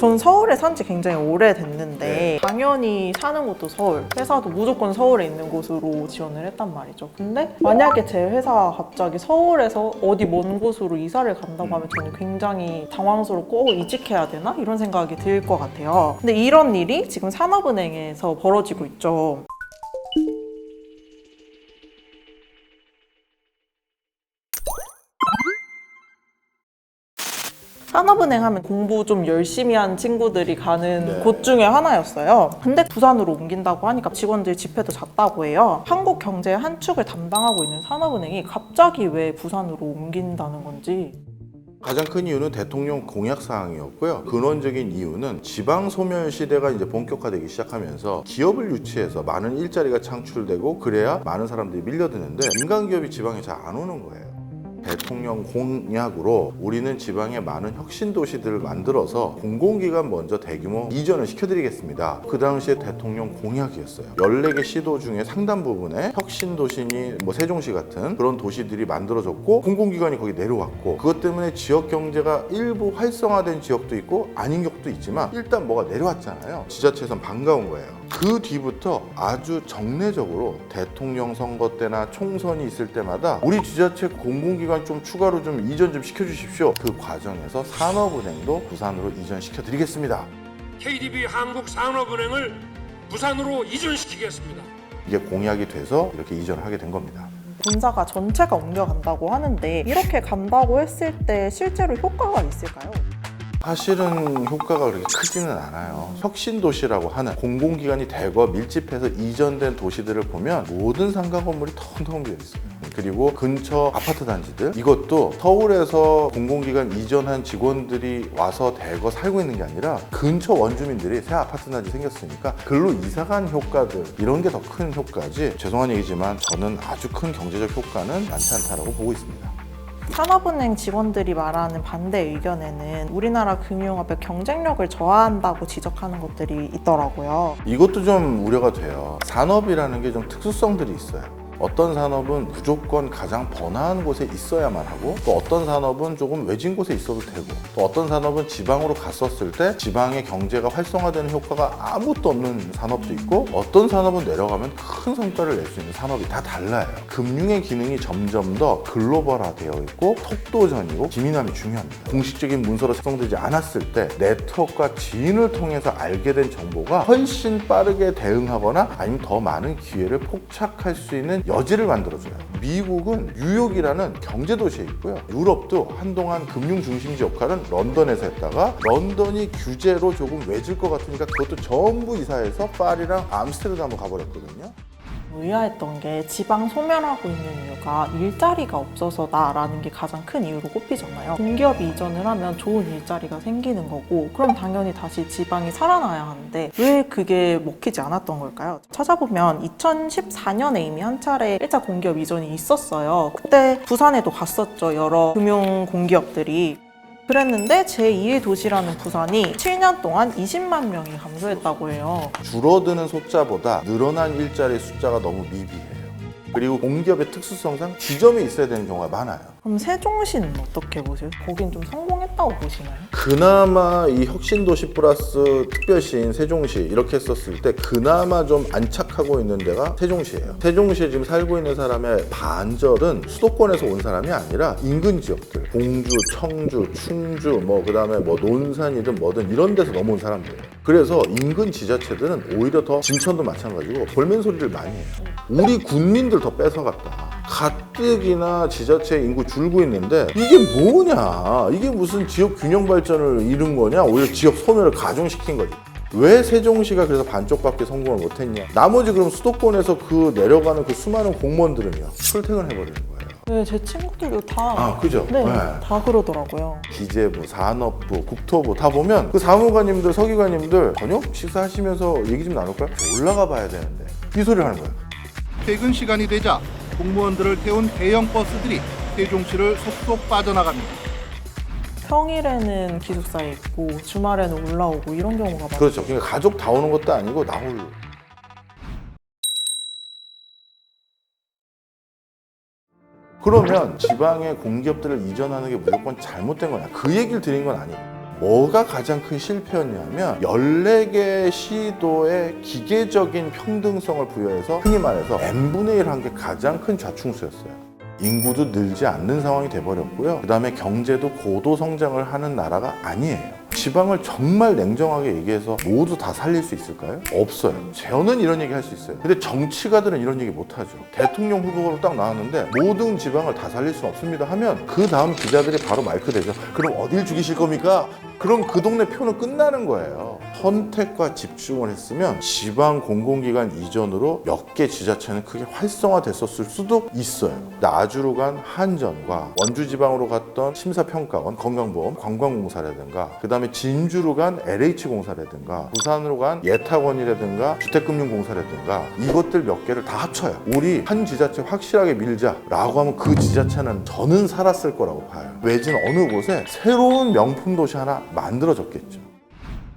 전 서울에 산 지 굉장히 오래됐는데 당연히 사는 곳도 서울, 회사도 무조건 서울에 있는 곳으로 지원을 했단 말이죠. 근데 만약에 제 회사가 갑자기 서울에서 어디 먼 곳으로 이사를 간다고 하면 저는 굉장히 당황스럽고 어, 이직해야 되나? 이런 생각이 들 것 같아요. 근데 이런 일이 지금 산업은행에서 벌어지고 있죠. 산업은행 하면 공부 좀 열심히 한 친구들이 가는 네. 곳 중에 하나였어요. 근데 부산으로 옮긴다고 하니까 직원들 집회도 잦다고 해요. 한국 경제의 한 축을 담당하고 있는 산업은행이 갑자기 왜 부산으로 옮긴다는 건지. 가장 큰 이유는 대통령 공약 사항이었고요. 근원적인 이유는 지방 소멸 시대가 이제 본격화되기 시작하면서 기업을 유치해서 많은 일자리가 창출되고 그래야 많은 사람들이 밀려드는데 민간 기업이 지방에 잘 안 오는 거예요. 대통령 공약으로 우리는 지방에 많은 혁신 도시들을 만들어서 공공기관 먼저 대규모 이전을 시켜드리겠습니다. 그 당시에 대통령 공약이었어요. 14개 시도 중에 상당 부분에 혁신 도시니 뭐 세종시 같은 그런 도시들이 만들어졌고 공공기관이 거기 내려왔고 그것 때문에 지역 경제가 일부 활성화된 지역도 있고 아닌 곳도 있지만 일단 뭐가 내려왔잖아요. 지자체에선 반가운 거예요. 그 뒤부터 아주 정례적으로 대통령 선거 때나 총선이 있을 때마다 우리 지자체 공공기관 좀 추가로 좀 이전 좀 시켜주십시오. 그 과정에서 산업은행도 부산으로 이전시켜 드리겠습니다. KDB 한국산업은행을 부산으로 이전시키겠습니다. 이게 공약이 돼서 이렇게 이전을 하게 된 겁니다. 본사가 전체가 옮겨간다고 하는데 이렇게 간다고 했을 때 실제로 효과가 있을까요? 사실은 효과가 그렇게 크지는 않아요. 혁신 도시라고 하는 공공기관이 대거 밀집해서 이전된 도시들을 보면 모든 상가 건물이 텅텅 비어 있어요. 그리고 근처 아파트 단지들 이것도 서울에서 공공기관 이전한 직원들이 와서 대거 살고 있는 게 아니라 근처 원주민들이 새 아파트 단지 생겼으니까 글로 이사간 효과들 이런 게 더 큰 효과지 죄송한 얘기지만 저는 아주 큰 경제적 효과는 많지 않다라고 보고 있습니다. 산업은행 직원들이 말하는 반대 의견에는 우리나라 금융업의 경쟁력을 저하한다고 지적하는 것들이 있더라고요. 이것도 좀 우려가 돼요. 산업이라는 게 좀 특수성들이 있어요. 어떤 산업은 무조건 가장 번화한 곳에 있어야만 하고 또 어떤 산업은 조금 외진 곳에 있어도 되고 또 어떤 산업은 지방으로 갔었을 때 지방의 경제가 활성화되는 효과가 아무것도 없는 산업도 있고 어떤 산업은 내려가면 큰 성과를 낼 수 있는 산업이 다 달라요. 금융의 기능이 점점 더 글로벌화되어 있고 속도전이고 기민함이 중요합니다. 공식적인 문서로 작성되지 않았을 때 네트워크와 지인을 통해서 알게 된 정보가 훨씬 빠르게 대응하거나 아니면 더 많은 기회를 포착할 수 있는 여지를 만들어줘요. 미국은 뉴욕이라는 경제 도시에 있고요. 유럽도 한동안 금융 중심지 역할은 런던에서 했다가 런던이 규제로 조금 외질 것 같으니까 그것도 전부 이사해서 파리랑 암스테르담으로 가버렸거든요. 의아했던 게 지방 소멸하고 있는 이유가 일자리가 없어서다라는 게 가장 큰 이유로 꼽히잖아요. 공기업이 이전을 하면 좋은 일자리가 생기는 거고 그럼 당연히 다시 지방이 살아나야 하는데 왜 그게 먹히지 않았던 걸까요? 찾아보면 2014년에 이미 한 차례 1차 공기업 이전이 있었어요. 그때 부산에도 갔었죠. 여러 금융 공기업들이. 그랬는데 제2의 도시라는 부산이 7년 동안 20만 명이 감소했다고 해요. 줄어드는 숫자보다 늘어난 일자리 숫자가 너무 미비해요. 그리고 공기업의 특수성상 지점에 있어야 되는 경우가 많아요. 그럼 세종시는 어떻게 보세요? 거긴 좀 성공했다고 보시나요? 그나마 이 혁신도시 플러스 특별시인 세종시 이렇게 했었을 때 그나마 좀 안착하고 있는 데가 세종시예요. 세종시에 지금 살고 있는 사람의 반절은 수도권에서 온 사람이 아니라 인근 지역들, 공주, 청주, 충주, 뭐 그다음에 뭐 논산이든 뭐든 이런 데서 넘어온 사람들이에요. 그래서 인근 지자체들은 오히려 더 진천도 마찬가지고 볼멘 소리를 많이 해요. 우리 군민들 더 뺏어갔다. 가뜩이나 지자체 인구 줄고 있는데 이게 뭐냐? 이게 무슨 지역 균형 발전을 이룬 거냐? 오히려 지역 소멸을 가중시킨 거지. 왜 세종시가 그래서 반쪽밖에 성공을 못했냐? 나머지 그럼 수도권에서 그 내려가는 그 수많은 공무원들은요 출퇴근해버리는 거예요. 네, 제 친구들도 다. 아, 그죠? 네, 네. 다 그러더라고요. 기재부, 산업부, 국토부 다 보면 그 사무관님들, 서기관님들 저녁 식사하시면서 얘기 좀 나눌까요? 올라가 봐야 되는데 이 소리를 하는 거예요. 퇴근 시간이 되자 공무원들을 태운 대형 버스들이 세종시를 속속 빠져나갑니다. 평일에는 기숙사에 있고 주말에는 올라오고 이런 경우가 많아요. 그렇죠. 그러니까 가족 다 오는 것도 아니고 나 홀로. 그러면 지방의 공기업들을 이전하는 게 무조건 잘못된 거냐? 그 얘기를 드린 건 아니에요. 뭐가 가장 큰 실패였냐면 14개 시도의 기계적인 평등성을 부여해서 흔히 말해서 n분의 1 한 게 가장 큰 좌충수였어요. 인구도 늘지 않는 상황이 돼버렸고요. 그 다음에 경제도 고도 성장을 하는 나라가 아니에요. 지방을 정말 냉정하게 얘기해서 모두 다 살릴 수 있을까요? 없어요. 저는 이런 얘기 할 수 있어요. 근데 정치가들은 이런 얘기 못 하죠. 대통령 후보로 딱 나왔는데 모든 지방을 다 살릴 수는 없습니다 하면 그 다음 기자들이 바로 마이크 대죠. 그럼 어딜 죽이실 겁니까? 그럼 그 동네 표는 끝나는 거예요. 선택과 집중을 했으면 지방 공공기관 이전으로 몇 개 지자체는 크게 활성화됐었을 수도 있어요. 나주로 간 한전과 원주 지방으로 갔던 심사평가원, 건강보험, 관광공사라든가 그 다음에 진주로 간 LH공사라든가 부산으로 간 예탁원이라든가 주택금융공사라든가 이것들 몇 개를 다 합쳐요. 우리 한 지자체 확실하게 밀자라고 하면 그 지자체는 저는 살았을 거라고 봐요. 외진 어느 곳에 새로운 명품 도시 하나 만들어졌겠죠.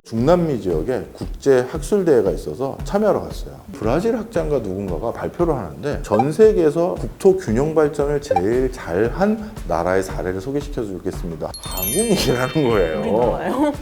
중남미 지역에 국제 학술 대회가 있어서 참여하러 갔어요. 브라질 학자인가 누군가가 발표를 하는데 전 세계에서 국토 균형 발전을 제일 잘 한 나라의 사례를 소개시켜 주겠습니다. 한국이라는 거예요.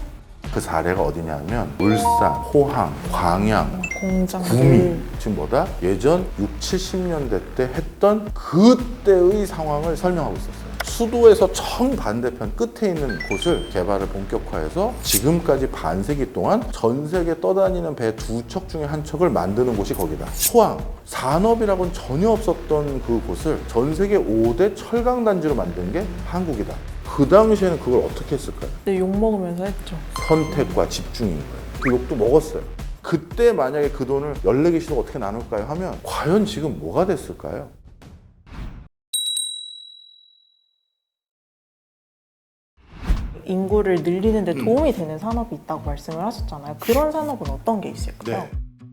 그 사례가 어디냐면 울산, 포항, 광양, 공장, 구미 지금 뭐다? 예전 6, 70년대 때 했던 그때의 상황을 설명하고 있었어요. 수도에서 정반대편 끝에 있는 곳을 개발을 본격화해서 지금까지 반세기 동안 전 세계 떠다니는 배 두 척 중에 한 척을 만드는 곳이 거기다. 포항. 산업이라고는 전혀 없었던 그 곳을 전 세계 5대 철강 단지로 만든 게 한국이다. 그 당시에는 그걸 어떻게 했을까요? 네, 욕 먹으면서 했죠. 선택과 집중인 거예요. 그 욕도 먹었어요. 그때 만약에 그 돈을 14개 시도가 어떻게 나눌까요? 하면 과연 지금 뭐가 됐을까요? 인구를 늘리는데 음. 도움이 되는 산업이 있다고 말씀을 하셨잖아요. 그런 산업은 어떤 게 있을까요? 네.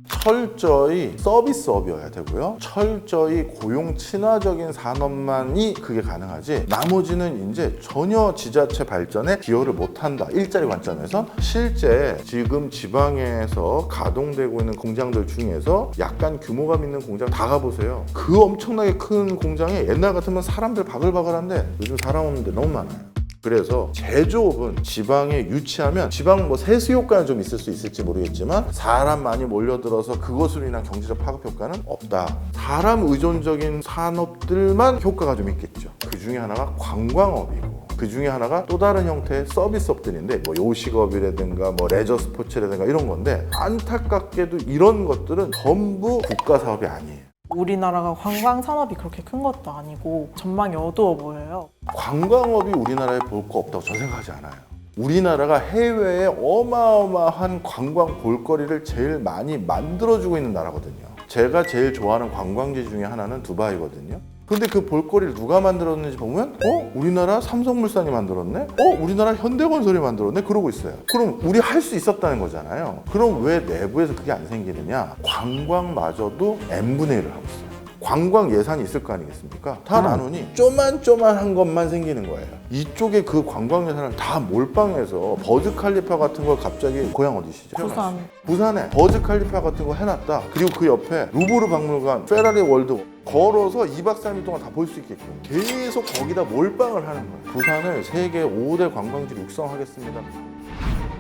철저히 서비스업이어야 되고요. 철저히 고용 친화적인 산업만이 그게 가능하지. 나머지는 이제 전혀 지자체 발전에 기여를 못한다. 일자리 관점에서 실제 지금 지방에서 가동되고 있는 공장들 중에서 약간 규모감 있는 공장 다 가보세요. 그 엄청나게 큰 공장에 옛날 같으면 사람들 바글바글한데 요즘 사람 없는데 너무 많아요. 그래서 제조업은 지방에 유치하면 지방 뭐 세수 효과는 좀 있을 수 있을지 모르겠지만 사람 많이 몰려들어서 그것으로 인한 경제적 파급 효과는 없다. 사람 의존적인 산업들만 효과가 좀 있겠죠. 그 중에 하나가 관광업이고 그 중에 하나가 또 다른 형태의 서비스업들인데 뭐 요식업이라든가 뭐 레저 스포츠라든가 이런 건데 안타깝게도 이런 것들은 전부 국가 사업이 아니에요. 우리나라가 관광 산업이 그렇게 큰 것도 아니고 전망이 어두워 보여요. 관광업이 우리나라에 볼 거 없다고 저는 생각하지 않아요. 우리나라가 해외에 어마어마한 관광 볼거리를 제일 많이 만들어주고 있는 나라거든요. 제가 제일 좋아하는 관광지 중에 하나는 두바이거든요. 근데 그 볼거리를 누가 만들었는지 보면 어? 우리나라 삼성물산이 만들었네? 어? 우리나라 현대건설이 만들었네? 그러고 있어요. 그럼 우리 할 수 있었다는 거잖아요. 그럼 왜 내부에서 그게 안 생기느냐? 관광마저도 n분의 1을 하고 있어요. 관광 예산이 있을 거 아니겠습니까? 다 나누니 쪼만쪼만한 것만 생기는 거예요. 이쪽에 그 관광 예산을 다 몰빵해서 버즈 칼리파 같은 걸 갑자기 고향 어디시죠? 부산. 부산에 버즈 칼리파 같은 거 해놨다. 그리고 그 옆에 루브르 박물관, 페라리 월드 걸어서 2박 3일 동안 다 볼 수 있게끔 계속 거기다 몰빵을 하는 거예요. 부산을 세계 5대 관광지로 육성하겠습니다.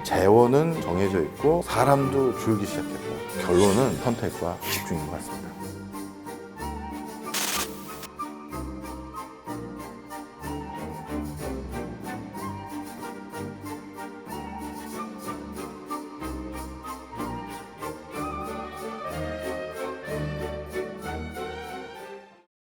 재원은 정해져 있고 사람도 줄기 시작했고 결론은 선택과 집중인 것 같습니다.